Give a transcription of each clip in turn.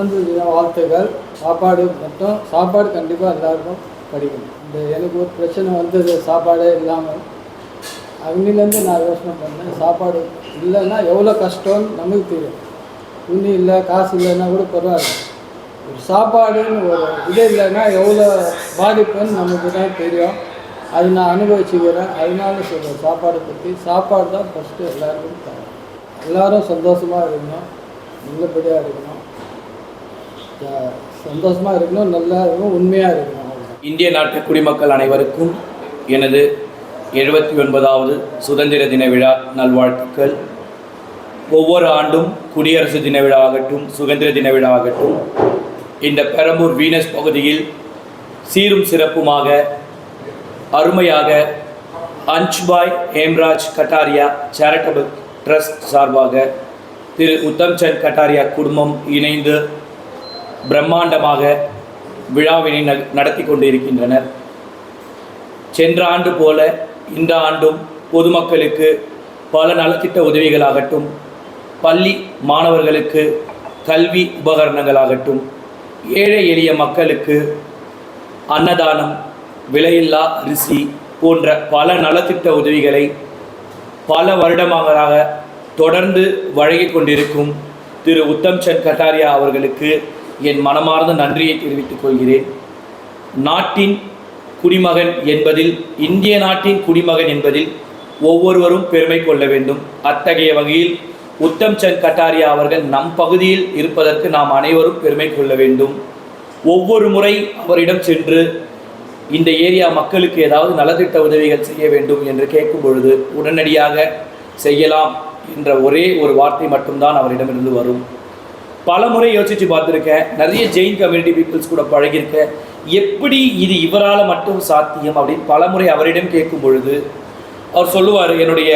சுதந்திர தின வாழ்த்துக்கள் சாப்பாடு மட்டும் சாப்பாடு கண்டிப்பாக எல்லாருக்கும் கிடைக்கணும் இந்த எனக்கு ஒரு பிரச்சனை வந்தது சாப்பாடே இல்லாமல். அங்கிலேருந்து நான் யோசனை பண்ணேன் சாப்பாடு இல்லைன்னா எவ்வளோ கஷ்டம்னு நமக்கு தெரியும். துணி இல்லை காசு இல்லைன்னா கூட பரவாயில்ல. ஒரு சாப்பாடுன்னு ஒரு இது இல்லைன்னா எவ்வளோ பாதிப்புன்னு நமக்கு தான் தெரியும். அது நான் அனுபவிச்சுக்கிறேன். அதனால சொல்கிறேன் சாப்பாடை பற்றி சாப்பாடு தான் ஃபஸ்ட்டு எல்லாருக்கும் தரேன் எல்லோரும் சந்தோஷமாக இருக்கணும் நல்லபடியாக இருக்கணும். சந்தோஷமாக இருக்கணும் நல்லா இருக்கணும் உண்மையாக இருக்கணும் இந்திய நாட்டு குடிமக்கள் அனைவருக்கும் எனது எழுபத்தி ஒன்பதாவது சுதந்திர தின விழா நல்வாழ்த்துக்கள். ஒவ்வொரு ஆண்டும் குடியரசு தின விழா ஆகட்டும் சுதந்திர தின விழா ஆகட்டும் இந்த பெரம்பூர் வீனஸ் பகுதியில் சீரும் சிறப்புமாக அருமையாக அன்ச்பாய் ஹேம்ராஜ் கட்டாரியா சேரிட்டபிள் ட்ரஸ்ட் சார்பாக திரு உத்தம்சந்த் கட்டாரியா குடும்பம் இணைந்து பிரம்மாண்டமாக விழாவினை ந- நடத்தி கொண்டிருக்கின்றனர். சென்ற ஆண்டு போல இந்த ஆண்டும் பொதுமக்களுக்கு பல நலத்திட்ட உதவிகளாகட்டும் பள்ளி மாணவர்களுக்கு கல்வி உபகரணங்களாகட்டும் ஏழை எளிய மக்களுக்கு அன்னதானம் விலையில்லா அரிசி போன்ற பல நலத்திட்ட உதவிகளை பல வருடமாக தொடர்ந்து வழங்கிக் கொண்டிருக்கும் திரு உத்தம் சந்த் கட்டாரியா அவர்களுக்கு என் மனமார்ந்த நன்றியை தெரிவித்துக் கொள்கிறேன். நாட்டின் குடிமகன் என்பதில் இந்திய நாட்டின் குடிமகன் என்பதில் ஒவ்வொருவரும் பெருமை கொள்ள வேண்டும். அத்தகைய வகையில் உத்தம் சந்த் கட்டாரியா அவர்கள் நம் பகுதியில் இருப்பதற்கு நாம் அனைவரும் பெருமை கொள்ள வேண்டும். ஒவ்வொரு முறை அவரிடம் சென்று இந்த ஏரியா மக்களுக்கு ஏதாவது நலத்திட்ட உதவிகள் செய்ய வேண்டும் என்று கேட்கும் பொழுது உடனடியாக செய்யலாம் என்ற ஒரே ஒரு வார்த்தை மட்டும்தான் அவரிடமிருந்து வரும். பல முறை யோசித்து பார்த்துருக்கேன். நிறைய ஜெயின் கம்யூனிட்டி பீப்புள்ஸ் கூட பழகியிருக்கேன். எப்படி இது இவரால் மட்டும் சாத்தியம் அப்படின்னு பல முறை அவரிடம் கேட்கும் பொழுது அவர் சொல்லுவார் என்னுடைய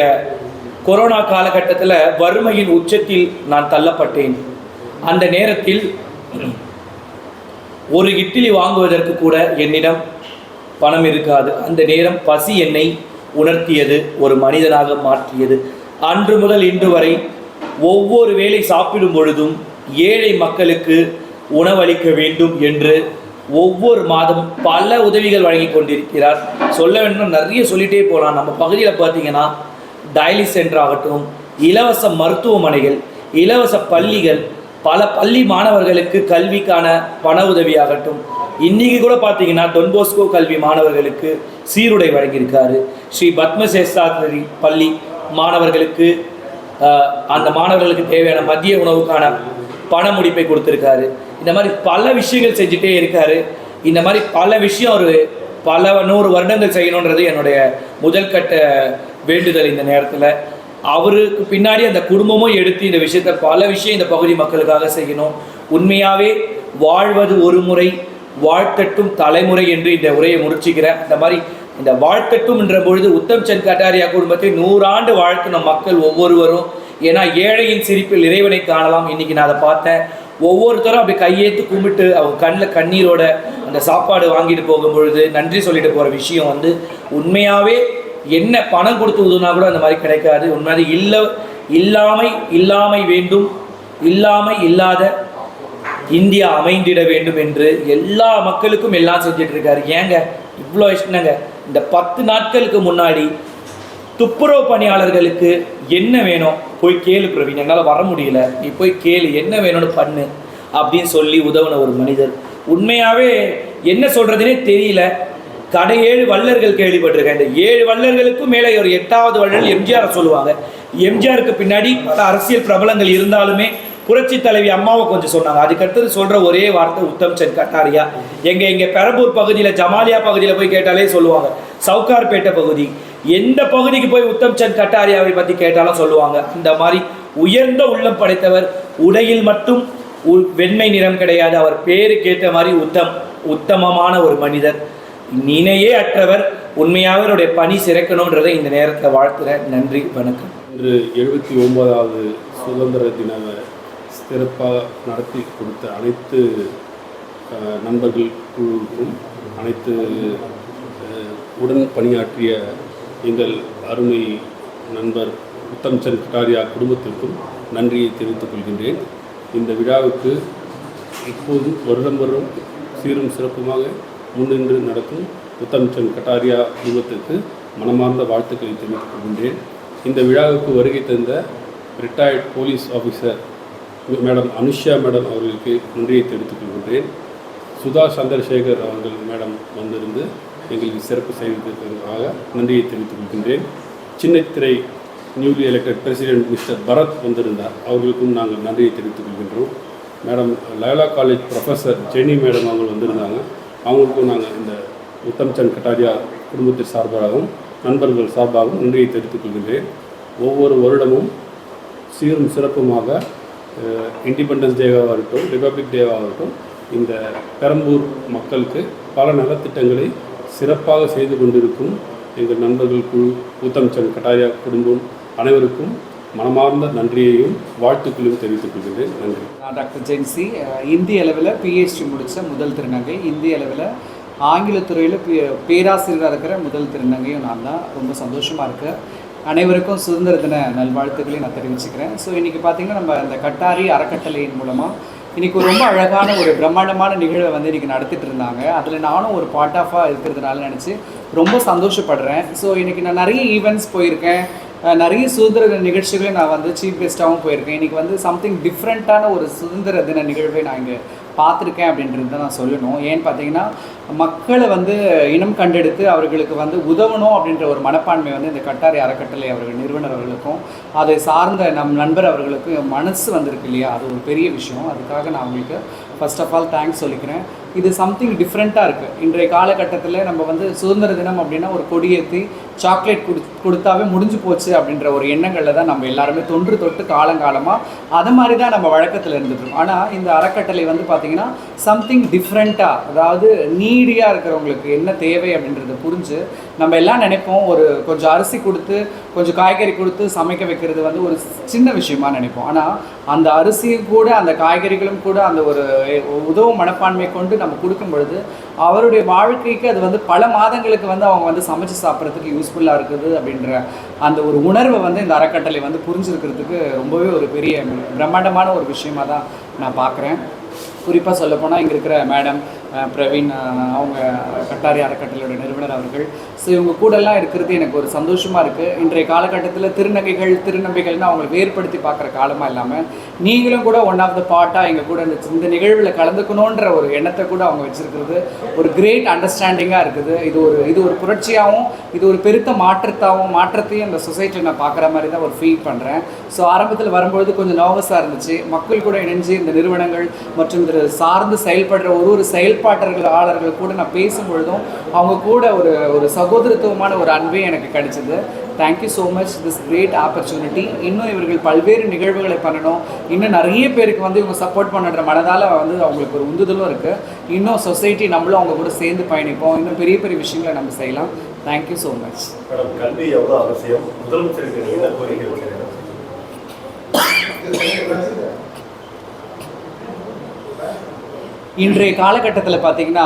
கொரோனா காலகட்டத்தில் வறுமையின் உச்சத்தில் நான் தள்ளப்பட்டேன். அந்த நேரத்தில் ஒரு இட்லி வாங்குவதற்கு கூட என்னிடம் பணம் இருக்காது. அந்த நேரம் பசி என்னை உணர்த்தியது ஒரு மனிதனாக மாற்றியது. அன்று முதல் இன்று வரை ஒவ்வொரு வேளை சாப்பிடும் பொழுதும் ஏழை மக்களுக்கு உணவளிக்க வேண்டும் என்று ஒவ்வொரு மாதம் பல உதவிகள் வழங்கி கொண்டிருக்கிறார். சொல்ல வேண்டும் நிறைய சொல்லிட்டே போகலாம். நம்ம பகுதியில் பார்த்தீங்கன்னா டயலிஸ் சென்டர் ஆகட்டும் இலவச மருத்துவமனைகள் இலவச பள்ளிகள் பல பள்ளி மாணவர்களுக்கு கல்விக்கான பண உதவியாகட்டும் இன்றைக்கி கூட பார்த்தீங்கன்னா டொன்போஸ்கோ கல்வி மாணவர்களுக்கு சீருடை வழங்கியிருக்காரு. ஸ்ரீ பத்மசேஷாத்ரி பள்ளி மாணவர்களுக்கு அந்த மாணவர்களுக்கு தேவையான மதிய உணவுக்கான பண முடிப்பை கொடுத்துருக்காரு. இந்த மாதிரி பல விஷயங்கள் செஞ்சுட்டே இருக்காரு. இந்த மாதிரி பல விஷயம் அவர் பல நூறு வருடங்கள் செய்யணுன்றது என்னுடைய முதல் கட்ட வேண்டுதல் இந்த நேரத்தில். அவருக்கு பின்னாடி அந்த குடும்பமும் எடுத்து இந்த விஷயத்தை பல விஷயம் இந்த பகுதி மக்களுக்காக செய்யணும். உண்மையாகவே வாழ்வது ஒரு முறை வாழ்த்தட்டும் தலைமுறை என்று இந்த உரையை முடிச்சுக்கிறேன் இந்த மாதிரி இந்த வாழ்த்தட்டும் என்ற பொழுது உத்தம் சந்த் கட்டாரியா குடும்பத்தை நூறாண்டு வாழ்த்தின மக்கள் ஒவ்வொருவரும் ஏன்னா ஏழையின் சிரிப்பில் இறைவனை காணலாம். இன்னைக்கு நான் அதை பார்த்தேன். ஒவ்வொருத்தரும் அப்படி கையேத்து கும்பிட்டு அவங்க கண்ணில் கண்ணீரோட அந்த சாப்பாடு வாங்கிட்டு போகும் பொழுது நன்றி சொல்லிட்டு போகிற விஷயம் வந்து உண்மையாகவே என்ன பணம் கொடுத்து கூட அந்த மாதிரி கிடைக்காது. உண்மையாக இல்லை இல்லாமை இல்லாமை வேண்டும். இல்லாமை இல்லாத இந்தியா அமைந்திட வேண்டும் என்று எல்லா மக்களுக்கும் எல்லாம் செஞ்சுட்டு இருக்காரு. ஏங்க? இவ்வளோ இஷ்டங்க. இந்த பத்து நாட்களுக்கு முன்னாடி துப்புரவு பணியாளர்களுக்கு என்ன வேணும்? போய் கேளு பிரவீன் என்னால் வர முடியல. நீ போய் கேளு என்ன வேணும்னு பண்ணு அப்படின்னு சொல்லி உதவுன ஒரு மனிதர். உண்மையாகவே என்ன சொல்கிறதுனே தெரியல. கடை ஏழு வல்லர்கள் கேள்விப்பட்டிருக்கேன். இந்த ஏழு வல்லர்களுக்கும் மேலே ஒரு எட்டாவது வள்ளல் எம்ஜிஆர் சொல்லுவாங்க. எம்ஜிஆருக்கு பின்னாடி பல அரசியல் பிரபலங்கள் இருந்தாலுமே புரட்சி தலைவி அம்மாவை கொஞ்சம் சொன்னாங்க. அதுக்கடுத்தது சொல்கிற ஒரே வார்த்தை உத்தம் சந்த் கட்டாரியா. எங்கள் எங்கள் பெரம்பூர் பகுதியில் ஜமாலியா பகுதியில் போய் கேட்டாலே சொல்லுவாங்க. சவுகார்பேட்டை பகுதி. எந்த பகுதிக்கு போய் உத்தம் சந்த் கட்டாரியாவை பற்றி கேட்டாலும் சொல்லுவாங்க. இந்த மாதிரி உயர்ந்த உள்ளம் படைத்தவர் உடையில் மட்டும் உ- வெண்மை நிறம் கிடையாது. அவர் பேருக்கு ஏற்ற மாதிரி உத்தம் உத்தமமான ஒரு மனிதர். நினையே அற்றவர் உண்மையாக அவருடைய பணி சிறக்கணுன்றதை இந்த நேரத்தில் வாழ்த்துறேன் நன்றி வணக்கம். இன்று எழுபத்தி ஒன்பதாவது சுதந்திர தின சிறப்பாக நடத்தி கொடுத்த அனைத்து நண்பர்கள் குழுவுக்கும் அனைத்து உடன் பணியாற்றிய எங்கள் அருமை நண்பர் உத்தம் சந்த் கட்டாரியா குடும்பத்திற்கும் நன்றியை தெரிவித்துக் கொள்கின்றேன். இந்த விழாவுக்கு இப்போது வருடம் வருடம் சீரும் சிறப்புமாக முன்னின்று நடக்கும் உத்தம்சந்த் கட்டாரியா குடும்பத்திற்கு மனமார்ந்த வாழ்த்துக்களை தெரிவித்துக் கொள்கின்றேன். இந்த விழாவுக்கு வருகை தந்த retired police officer madam Anusha madam அவர்களுக்கு நன்றியை தெரிவித்துக் கொள்கின்றேன். சுதா சந்திரசேகர் அவர்கள் மேடம் வந்திருந்து எங்களுக்கு சிறப்பு செய்திருப்பதற்காக நன்றியை தெரிவித்துக் கொள்கின்றேன். சின்னத்திரை newly elected president mister Bharat வந்திருந்தார். அவர்களுக்கும் நாங்கள் நன்றியை தெரிவித்துக் கொள்கின்றோம். Madam Loyola college professor Jenny madam அவங்க வந்திருந்தாங்க. அவங்களுக்கும் நாங்கள் இந்த உத்தம் சந்த் கட்டாரியா குடும்பத்தின் சார்பாகவும் நண்பர்கள் சார்பாகவும் நன்றியை தெரிவித்துக் கொள்கின்றேன். ஒவ்வொரு வருடமும் சீரும் சிறப்புமாக இண்டிபெண்டன்ஸ் டேவாக இருக்கட்டும் ரிபப்ளிக் டேவாக இருக்கட்டும் இந்த பெரம்பூர் மக்களுக்கு பல நலத்திட்டங்களை சிறப்பாக செய்து கொண்டிருக்கும் எங்கள் நண்பர்கள் குழு உத்தம்சந்த் கட்டாரியா குடும்பம் அனைவருக்கும் மனமார்ந்த நன்றியையும் வாழ்த்துக்களையும் தெரிவித்துக் கொள்கிறேன். நன்றி. நான் டாக்டர் ஜென்சி. இந்திய அளவில் பிஹெச்டி முடித்த முதல் திருநங்கை. இந்திய அளவில் ஆங்கிலத்துறையில் பே பேராசிரியராக இருக்கிற முதல் திருநங்கையும் நான் தான். ரொம்ப சந்தோஷமாக இருக்கு. அனைவருக்கும் சுதந்திர தின நல்வாழ்த்துக்களையும் நான் தெரிவிச்சுக்கிறேன். ஸோ இன்றைக்கி பார்த்திங்கன்னா நம்ம இந்த கட்டாரி அறக்கட்டளையின் மூலமாக இன்னைக்கு ரொம்ப அழகான ஒரு பிரம்மாண்டமான நிகழ்வை வந்து இன்றைக்கி நடத்திட்டு இருந்தாங்க. அதில் நானும் ஒரு பார்ட் ஆஃபாக இருக்கிறதுனால நினச்சி ரொம்ப சந்தோஷப்படுறேன். ஸோ இன்றைக்கி நான் நிறைய ஈவெண்ட்ஸ் போயிருக்கேன். நிறைய சுதந்திர தின நிகழ்ச்சிகளையும் நான் வந்து சீஃப் கெஸ்ட்டாகவும் போயிருக்கேன். இன்றைக்கி வந்து சம்திங் டிஃப்ரெண்ட்டான ஒரு சுதந்திர தின நிகழ்வை நான் இங்கே பார்த்துருக்கேன் அப்படின்றது தான் நான் சொல்லணும். ஏன்னு பார்த்தீங்கன்னா மக்களை வந்து இனம் கண்டெடுத்து அவர்களுக்கு வந்து உதவணும் அப்படின்ற ஒரு மனப்பான்மை வந்து இந்த கட்டாரி அறக்கட்டளை அவர்கள் நிறுவனர் அவர்களுக்கும் அதை சார்ந்த நம் நண்பர் அவர்களுக்கும் மனசு வந்திருக்கு இல்லையா? அது ஒரு பெரிய விஷயம். அதுக்காக நான் அவங்களுக்கு ஃபர்ஸ்ட் ஆஃப் ஆல் தேங்க்ஸ் சொல்லிக்கிறேன். இது சம்திங் டிஃப்ரெண்ட்டாக இருக்குது இன்றைய காலகட்டத்தில் நம்ம வந்து சுதந்திர தினம் அப்படின்னா ஒரு கொடியேற்றி சாக்லேட் கொடு கொடுத்தாவே முடிஞ்சு போச்சு அப்படின்ற ஒரு எண்ணங்களில் தான் நம்ம எல்லாருமே தொன்று தொட்டு காலங்காலமாக அது மாதிரி தான் நம்ம வழக்கத்தில் இருந்துட்டோம் ஆனால் இந்த அறக்கட்டளை வந்து பார்த்திங்கன்னா சம்திங் டிஃப்ரெண்ட்டாக அதாவது நீடியாக இருக்கிறவங்களுக்கு என்ன தேவை அப்படின்றத புரிஞ்சு நம்ம எல்லாம் நினைப்போம். ஒரு கொஞ்சம் அரிசி கொடுத்து கொஞ்சம் காய்கறி கொடுத்து சமைக்க வைக்கிறது வந்து ஒரு சின்ன விஷயமா நினைப்போம். ஆனால் அந்த அரிசியும் கூட அந்த காய்கறிகளும் கூட அந்த ஒரு உதவும் மனப்பான்மை கொண்டு நம்ம கொடுக்கும் பொழுது அவருடைய வாழ்க்கைக்கு அது வந்து பல மாதங்களுக்கு வந்து அவங்க வந்து சமைச்சு சாப்பிட்றதுக்கு யூஸ்ஃபுல்லாக இருக்குது அப்படின்ற அந்த ஒரு உணர்வை வந்து இந்த அறக்கட்டளை வந்து புரிஞ்சுருக்கிறதுக்கு ரொம்பவே ஒரு பெரிய பிரம்மாண்டமான ஒரு விஷயமாக தான் நான் பார்க்குறேன். குறிப்பாக சொல்லப்போனால் இங்கே இருக்கிற மேடம் பிரவீன் அவங்க கட்டாரி அறக்கட்டளையோட நிறுவனர் அவர்கள். ஸோ இவங்க கூடலாம் இருக்கிறது எனக்கு ஒரு சந்தோஷமாக இருக்குது இன்றைய காலகட்டத்தில் திருநங்கைகள் திருநம்பிகள்னு அவங்களை வேறுபடுத்தி பார்க்குற காலமாக இல்லாமல் நீங்களும் கூட ஒன் ஆஃப் த பார்ட்டாக எங்கள் கூட இந்த இந்த நிகழ்வில் கலந்துக்கணுன்ற ஒரு எண்ணத்தை கூட அவங்க வச்சுருக்கிறது. ஒரு கிரேட் அண்டர்ஸ்டாண்டிங்காக இருக்குது. இது ஒரு இது ஒரு புரட்சியாகவும் இது ஒரு பெருத்த மாற்றத்தாகவும் மாற்றத்தையும் இந்த சொசைட்டியில் நான் பார்க்குற மாதிரி தான் ஒரு ஃபீல் பண்ணுறேன் ஸோ ஆரம்பத்தில் வரும்பொழுது கொஞ்சம் நர்வஸாக இருந்துச்சு. மக்கள் கூட இணைஞ்சு இந்த நிறுவனங்கள் மற்றும் இந்த சார்ந்து செயல்படுற ஒரு ஒரு செயல்பாட்டர்கள் ஆளர்கள் கூட நான் பேசும்பொழுதும் அவங்க கூட ஒரு ஒரு சகோதரத்துவமான ஒரு அன்பே எனக்கு கிடைச்சது. Thank you so much this great opportunity இன்னும் இவர்கள் பல்வேறு நிகழ்வுகளை பண்ணணும். இன்னும் நிறைய பேருக்கு வந்து இவங்க சப்போர்ட் பண்ணுற மனதால் வந்து அவங்களுக்கு ஒரு உந்துதலும் இருக்குது இன்னும் சொசைட்டி நம்மளும் அவங்க கூட சேர்ந்து பயணிப்போம். இன்னும் பெரிய பெரிய விஷயங்களை நம்ம செய்யலாம். தேங்க்யூ ஸோ மச் மேடம் கல்வி எவ்வளோ அவசியம்? முதலமைச்சருக்கு என்ன கோரிக்கை இன்றைய காலகட்டத்தில் பார்த்தீங்கன்னா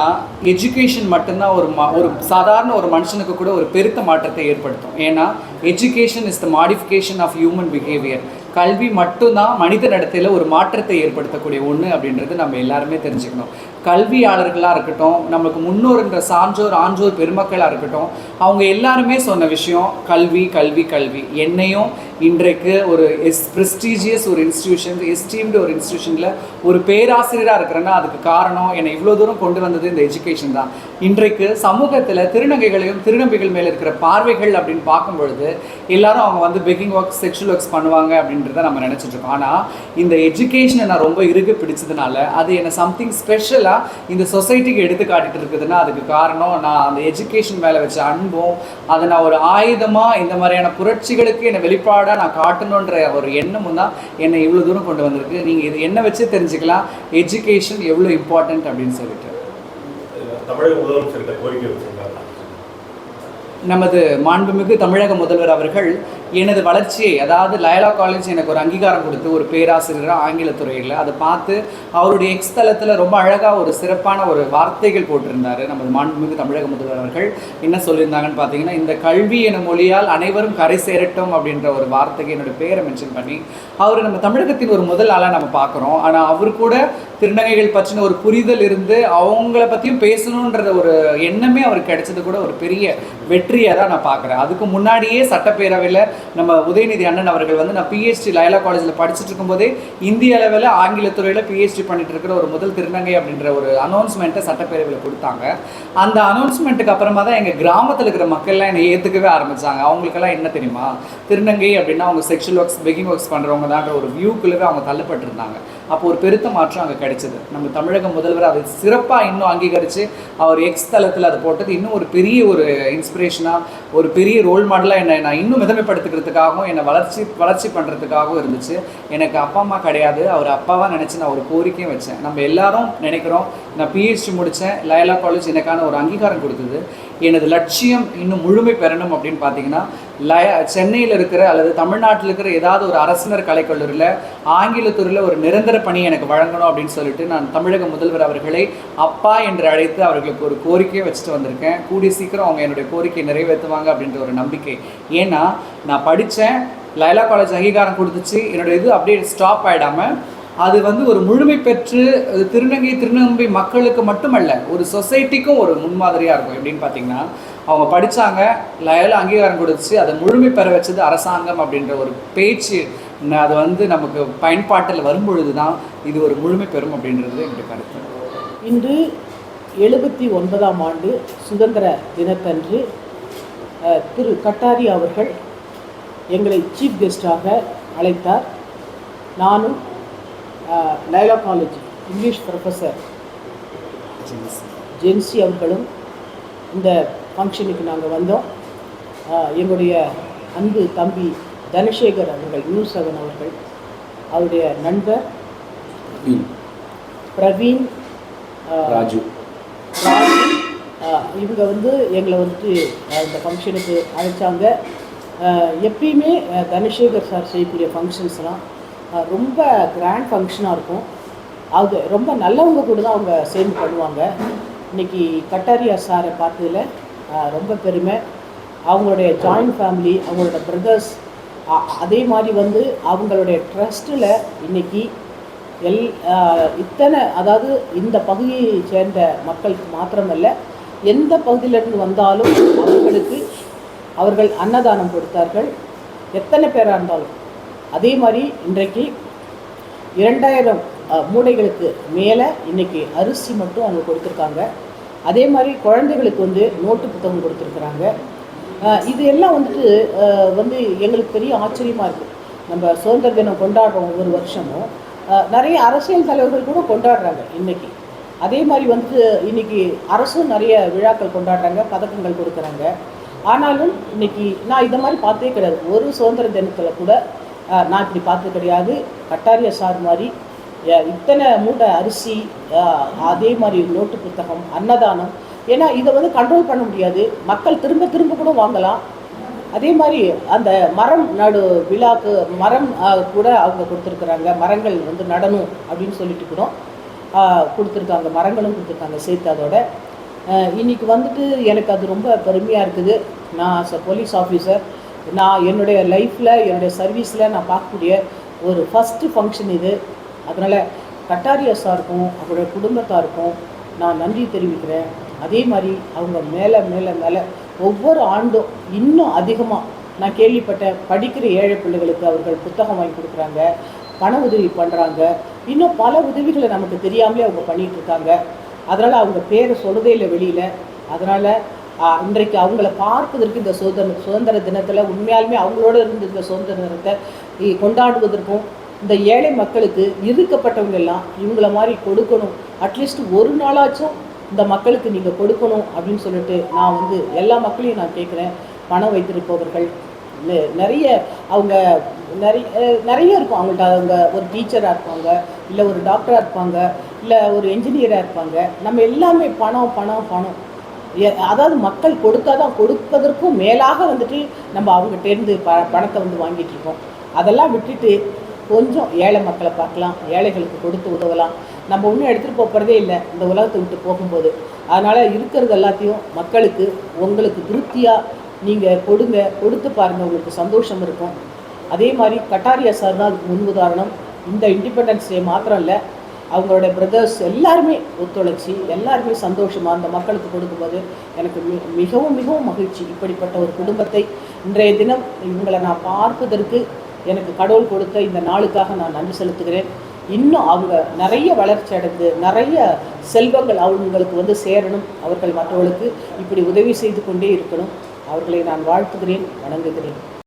எஜுகேஷன் மட்டும்தான் ஒரு ம ஒரு சாதாரண ஒரு மனுஷனுக்கு கூட ஒரு பெருத்த மாற்றத்தை ஏற்படுத்தும். ஏன்னா education is the modification of human behaviour கல்வி மட்டும்தான் மனித நடத்தையில் ஒரு மாற்றத்தை ஏற்படுத்தக்கூடிய ஒன்று அப்படின்றது நம்ம எல்லாருமே தெரிஞ்சுக்கணும். கல்வியாளர்களாக இருக்கட்டும் நமக்கு முன்னோருன்ற சான்றோர் ஆன்றோர் பெருமக்களாக இருக்கட்டும் அவங்க எல்லாருமே சொன்ன விஷயம் கல்வி கல்வி கல்வி. என்னையும் இன்றைக்கு ஒரு எஸ் ப்ரெஸ்டீஜியஸ் ஒரு இன்ஸ்டியூஷன் எஸ்டீம்டு ஒரு இன்ஸ்டியூஷனில் ஒரு பேராசிரியராக இருக்கிறேன்னா அதுக்கு காரணம் என்னை இவ்வளோ தூரம் கொண்டு வந்தது இந்த எஜுகேஷன் தான். இன்றைக்கு சமூகத்தில் திருநங்கைகளையும் திருநம்பிகள் மேலே இருக்கிற பார்வைகள் அப்படின்னு பார்க்கும் பொழுது எல்லாரும் அவங்க வந்து பெக்கிங் ஒர்க்ஸ் செக்ஷுவல் ஒர்க்ஸ் பண்ணுவாங்க அப்படின்றத நம்ம நினச்சிட்டு இருக்கோம். ஆனால் இந்த எஜுகேஷனை நான் ரொம்ப இறுக பிடிச்சதுனால அது என்னை சம்திங் ஸ்பெஷலாக இந்த சொசைட்டிக்கு எடுத்து காட்டிட்டு இருக்குதுன்னா அதுக்கு காரணம் நான் அந்த எஜுகேஷன் மேலே வச்ச அன்பும் அதை நான் ஒரு ஆயுதமாக இந்த மாதிரியான புரட்சிகளுக்கு என்னை வெளிப்பாடு வெளிப்பாடாக நான் காட்டணுன்ற ஒரு எண்ணமும் தான் என்னை இவ்வளோ தூரம் கொண்டு வந்திருக்கு. நீங்கள் இது என்ன வச்சு தெரிஞ்சுக்கலாம்? எஜுகேஷன் எவ்வளோ இம்பார்ட்டன்ட் அப்படின்னு சொல்லிட்டு. தமிழக முதலமைச்சர்கிட்ட கோரிக்கை நமது மாண்புமிகு தமிழக முதல்வர் அவர்கள் எனது வளர்ச்சியை அதாவது லயலா காலேஜ் எனக்கு ஒரு அங்கீகாரம் கொடுத்து ஒரு பேராசிரியராக ஆங்கில துறையில் அதை பார்த்து அவருடைய எக்ஸ் தளத்தில் ரொம்ப அழகாக ஒரு சிறப்பான ஒரு வார்த்தைகள் போட்டிருந்தார் நமது மாண்புமிகு தமிழக முதல்வர் அவர்கள். என்ன சொல்லியிருந்தாங்கன்னு பார்த்தீங்கன்னா இந்த கல்வி என மொழியால் அனைவரும் கரை சேரட்டும் அப்படின்ற ஒரு வார்த்தைக்கு என்னோட பேரை மென்ஷன் பண்ணி அவர் நம்ம தமிழகத்தின் ஒரு முதல் ஆளாக நம்ம பார்க்குறோம். ஆனால் அவர் கூட திருநங்கைகள் பற்றின ஒரு புரிதல் இருந்து அவங்கள பற்றியும் பேசணுன்றத ஒரு எண்ணமே அவருக்கு கிடைச்சது கூட ஒரு பெரிய வெற்றி வெற்றியை தான் நான் பார்க்குறேன். அதுக்கு முன்னாடியே சட்டப்பேரவையில் நம்ம உதயநிதி அண்ணன் அவர்கள் வந்து நான் பிஹெச்டி லயலா காலேஜில் படிச்சுட்டு இருக்கும்போதே இந்திய அளவில் ஆங்கிலத்துறையில் பிஹெச்டி பண்ணிட்டு இருக்கிற ஒரு முதல் திருநங்கை அப்படின்ற ஒரு அனௌன்ஸ்மெண்ட்டை சட்டப்பேரவையில் கொடுத்தாங்க. அந்த அனௌன்ஸ்மெண்ட்டுக்கு அப்புறமா தான் எங்கள் கிராமத்தில் இருக்கிற மக்கள்லாம் என்னை ஏற்றுக்கவே ஆரம்பித்தாங்க அவங்களுக்கெல்லாம் என்ன தெரியுமா? திருநங்கை அப்படின்னா அவங்க செக்ஷுவல் ஒர்க்ஸ் பெகிங் ஒர்க்ஸ் பண்ணுறவங்க தான்ற ஒரு வியூக்குள்ளவே அவங்க தள்ளப்பட்டிருந்தாங்க. அப்போ ஒரு பெருத்த மாற்றம் அங்கே கிடைச்சது. நம்ம தமிழக முதல்வர் அதை சிறப்பாக இன்னும் அங்கீகரித்து அவர் எக்ஸ் தளத்தில் அதை போட்டது இன்னும் ஒரு பெரிய ஒரு இன்ஸ்பிரேஷனாக ஒரு பெரிய ரோல் மாடலாக என்னை நான் இன்னும் மிதமைப்படுத்துக்கிறதுக்காகவும் என்னை வளர்ச்சி வளர்ச்சி பண்ணுறதுக்காகவும் இருந்துச்சு. எனக்கு அப்பா அம்மா கிடையாது. அவர் அப்பாவாக நினச்சி நான் ஒரு கோரிக்கையும் வச்சேன். நம்ம எல்லாரும் நினைக்கிறோம் நான் பிஹெச்டி முடித்தேன் லயலா காலேஜ் எனக்கான ஒரு அங்கீகாரம் கொடுத்தது. எனது லட்சியம் இன்னும் முழுமை பெறணும் அப்படின்னு பார்த்தீங்கன்னா லய சென்னையில் இருக்கிற அல்லது தமிழ்நாட்டில் இருக்கிற ஏதாவது ஒரு அரசினர் கலைக்கல்லூரியில் ஆங்கிலத்துறையில் ஒரு நிரந்தர பணி எனக்கு வழங்கணும் அப்படின்னு சொல்லிட்டு நான் தமிழக முதல்வர் அவர்களை அப்பா என்று அழைத்து அவர்களுக்கு ஒரு கோரிக்கையை வச்சுட்டு வந்திருக்கேன். கூடிய சீக்கிரம் அவங்க என்னுடைய கோரிக்கையை நிறைவேற்றுவாங்க அப்படின்ற ஒரு நம்பிக்கை. ஏன்னா நான் படித்தேன் லைலா காலேஜ் அங்கீகாரம் கொடுத்துச்சு. என்னோட இது அப்படியே ஸ்டாப் ஆகிடாமல் அது வந்து ஒரு முழுமை பெற்று அது திருநங்கை திருநங்கை மக்களுக்கு மட்டுமல்ல ஒரு சொசைட்டிக்கும் ஒரு முன்மாதிரியாக இருக்கும். எப்படின்னு பார்த்தீங்கன்னா அவங்க படித்தாங்க லயலில் அங்கீகாரம் கொடுத்துச்சு அதை முழுமை பெற வச்சது அரசாங்கம் அப்படின்ற ஒரு பேச்சு அது வந்து நமக்கு பயன்பாட்டில் வரும்பொழுது தான் இது ஒரு முழுமை பெறும் அப்படின்றது என்னுடைய கருத்து. இன்று எழுபத்தி ஒன்பதாம் ஆண்டு சுதந்திர தினத்தன்று திரு கட்டாரி அவர்கள் எங்களை சீஃப் கெஸ்டாக அழைத்தார். நானும் Loyola college English professor Jency அவர்களும் இந்த ஃபங்க்ஷனுக்கு நாங்கள் வந்தோம். எங்களுடைய அன்பு தம்பி தனசேகர் அவர்கள் நியூஸ் செவன் அவர்கள் அவருடைய நண்பர் பிரவீன் ராஜு. இவங்க வந்து எங்களை வந்துட்டு இந்த ஃபங்க்ஷனுக்கு அழைச்சாங்க. எப்பயுமே தனசேகர் சார் செய்யக்கூடிய ஃபங்க்ஷன்ஸ்லாம் ரொம்ப கிராண்ட் ஃபங்க்ஷனாக இருக்கும். அது ரொம்ப நல்லவங்க கூட தான் அவங்க சேர்ந்து பண்ணுவாங்க. இன்னைக்கு கட்டாரியா சாரை பார்த்ததில் ரொம்ப பெருமை. அவங்களுடைய ஜாயிண்ட் ஃபேமிலி அவங்களோட பிரதர்ஸ் அதே மாதிரி வந்து அவங்களுடைய ட்ரஸ்ட்டில் இன்னைக்கு எல் இத்தனை அதாவது இந்த பகுதியை சேர்ந்த மக்களுக்கு மாத்திரமல்ல எந்த பகுதியிலேருந்து வந்தாலும் அவங்களுக்கு அவர்கள் அன்னதானம் கொடுத்தார்கள். எத்தனை பேராக இருந்தாலும். அதே மாதிரி இன்றைக்கு இரண்டாயிரம் மூடைகளுக்கு மேலே இன்னைக்கு அரிசி மட்டும் அவங்க கொடுத்துருக்காங்க. அதே மாதிரி குழந்தைகளுக்கு வந்து நோட்டு புத்தகம் கொடுத்துருக்குறாங்க. இது எல்லாம் வந்துட்டு வந்து எங்களுக்கு பெரிய ஆச்சரியமாக இருக்குது நம்ம சுதந்திர தினம் கொண்டாடுறோம் ஒவ்வொரு வருஷமும். நிறைய அரசியல் தலைவர்கள் கூட கொண்டாடுறாங்க இன்னைக்கு. அதே மாதிரி வந்துட்டு இன்னைக்கு அரசும் நிறைய விழாக்கள் கொண்டாடுறாங்க பதக்கங்கள் கொடுக்குறாங்க. ஆனாலும் இன்னைக்கு நான் இதை மாதிரி பார்த்தே கிடையாது. ஒரு சுதந்திர தினத்தில் கூட நான் இப்படி பார்த்தது கிடையாது. கட்டாரிய சார் மாதிரி இத்தனை மூட்டை அரிசி அதே மாதிரி நோட்டு புத்தகம் அன்னதானம் ஏன்னா இதை வந்து கண்ட்ரோல் பண்ண முடியாது. மக்கள் திரும்ப திரும்ப கூட வாங்கலாம். அதே மாதிரி அந்த மரம் நடு விழாக்கு மரம் கூட அவங்க கொடுத்துருக்குறாங்க. மரங்கள் வந்து நடணும் அப்படின்னு சொல்லிட்டு கூட கொடுத்துருக்காங்க. மரங்களும் கொடுத்துருக்காங்க சேர்த்து அதோட. இன்னைக்கு வந்துட்டு எனக்கு அது ரொம்ப பெருமையாக இருக்குது. நான் ச போலீஸ் ஆஃபீஸர் நான் என்னுடைய லைஃப்பில் என்னுடைய சர்வீஸில் நான் பார்க்கக்கூடிய ஒரு ஃபஸ்ட்டு ஃபங்க்ஷன் இது. அதனால் கட்டாரியஸாருக்கும் அவருடைய குடும்பத்தாருக்கும் நான் நன்றி தெரிவிக்கிறேன். அதே மாதிரி அவங்க மேலே மேலே மேலே ஒவ்வொரு ஆண்டும் இன்னும் அதிகமாக நான் கேள்விப்பட்டேன். படிக்கிற ஏழை பிள்ளைகளுக்கு அவர்கள் புத்தகம் வாங்கி கொடுக்குறாங்க பண உதவி பண்ணுறாங்க இன்னும் பல உதவிகளை நமக்கு தெரியாமலே அவங்க பண்ணிகிட்ருக்காங்க இருக்காங்க. அதனால் அவங்க பேரை சொல்கிறதே இல்லை வெளியில். அதனால் இன்றைக்கு அவங்கள பார்ப்பதற்கு இந்த சுதந்திர சுதந்திர தினத்தில் உண்மையாலுமே அவங்களோட இருந்து இந்த சுதந்திர தினத்தை கொண்டாடுவதற்கும் இந்த ஏழை மக்களுக்கு இருக்கப்பட்டவங்க எல்லாம் இவங்கள மாதிரி கொடுக்கணும். அட்லீஸ்ட் ஒரு நாளாச்சும் இந்த மக்களுக்கு நீங்கள் கொடுக்கணும் அப்படின்னு சொல்லிட்டு நான் வந்து எல்லா மக்களையும் நான் கேட்குறேன். பணம் வைத்திருப்பவர்கள் நிறைய அவங்க நிறைய நிறைய இருக்கும் அவங்கள்ட்ட. அவங்க ஒரு டீச்சராக இருப்பாங்க இல்லை ஒரு டாக்டராக இருப்பாங்க இல்லை ஒரு என்ஜினியராக இருப்பாங்க. நம்ம எல்லாமே பணம் பணம் பணம். அதாவது மக்கள் கொடுத்தாதான் கொடுப்பதற்கும் மேலாக வந்துட்டு நம்ம அவங்ககிட்டேருந்து ப பணத்தை வந்து வாங்கிட்டு இருக்கோம். அதெல்லாம் விட்டுட்டு கொஞ்சம் ஏழை மக்களை பார்க்கலாம் ஏழைகளுக்கு கொடுத்து உதவலாம். நம்ம ஒன்றும் எடுத்துகிட்டு போகிறதே இல்லை. இந்த உலகத்தை விட்டு போகும்போது. அதனால் இருக்கிறது எல்லாத்தையும் மக்களுக்கு உங்களுக்கு திருப்தியாக நீங்கள் கொடுங்க கொடுத்து பாருங்கள் உங்களுக்கு சந்தோஷம் இருக்கும். அதே மாதிரி கட்டாரியா சார் தான் முன் உதாரணம். இந்த இண்டிபெண்டன்ஸ் டே மாத்திரம் இல்லை அவங்களோட பிரதர்ஸ் எல்லாருமே ஒத்துழைச்சி எல்லாருமே சந்தோஷமாக அந்த மக்களுக்கு கொடுக்கும்போது எனக்கு மிகவும் மிகவும் மகிழ்ச்சி. இப்படிப்பட்ட ஒரு குடும்பத்தை இன்றைய தினம் இவங்களை நான் பார்ப்பதற்கு எனக்கு கடவுள் கொடுத்த இந்த நாளுக்காக நான் நன்றி செலுத்துகிறேன். இன்னும் அவங்க நிறைய வளர்ச்சி அடைந்து நிறைய செல்வங்கள் அவங்களுக்கு வந்து சேரணும். அவர்கள் மற்றவர்களுக்கு இப்படி உதவி செய்து கொண்டே இருக்கணும். அவர்களை நான் வாழ்த்துகிறேன் வணங்குகிறேன்.